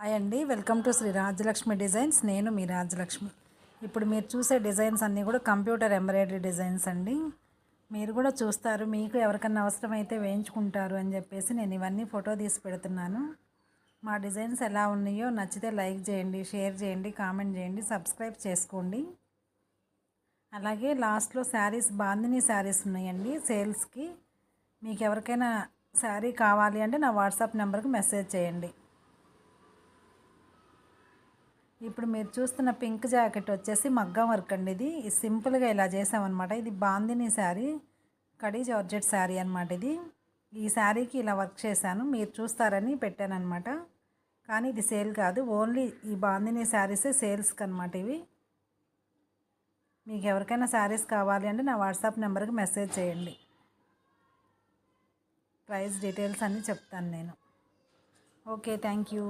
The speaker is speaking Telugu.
హాయ్ అండి welcome to Sri Rajalakshmi designs. నేను మీ రాజలక్ష్మి ఇప్పుడు మీరు చూసే డిజైన్స్ అన్నీ కూడా కంప్యూటర్ ఎంబ్రాయిడరీ డిజైన్స్ అండి. మీరు కూడా చూస్తారు మీకు ఎవరికన్నా అవసరమైతే వేయించుకుంటారు అని చెప్పేసి నేను ఇవన్నీ ఫోటో తీసి పెడుతున్నాను. మా డిజైన్స్ ఎలా ఉన్నాయో నచ్చితే లైక్ చేయండి షేర్ చేయండి కామెంట్ చేయండి సబ్స్క్రైబ్ చేసుకోండి. అలాగే లాస్ట్లో శారీస్ బాందిని శారీస్ ఉన్నాయండి సేల్స్కి. మీకు ఎవరికైనా శారీ కావాలి అంటే నా వాట్సాప్ నెంబర్కి మెసేజ్ చేయండి. ఇప్పుడు మీరు చూస్తున్న పింక్ జాకెట్ వచ్చేసి మగ్గం వర్క్ అండి ఇది. సింపుల్గా ఇలా చేసామన్నమాట. ఇది బాందిని శారీ కడీ జార్జెట్ శారీ అనమాట ఇది. ఈ శారీకి ఇలా వర్క్ చేశాను. మీరు చూస్తారని పెట్టానమాట కానీ ఇది సేల్ కాదు. ఓన్లీ ఈ బాందిని శారీసే సేల్స్కి అనమాట ఇవి. మీకు ఎవరికైనా శారీస్ కావాలి అంటే నా వాట్సాప్ నెంబర్కి మెసేజ్ చేయండి. ప్రైస్ డీటెయిల్స్ అన్నీ చెప్తాను నేను. Okay thank you.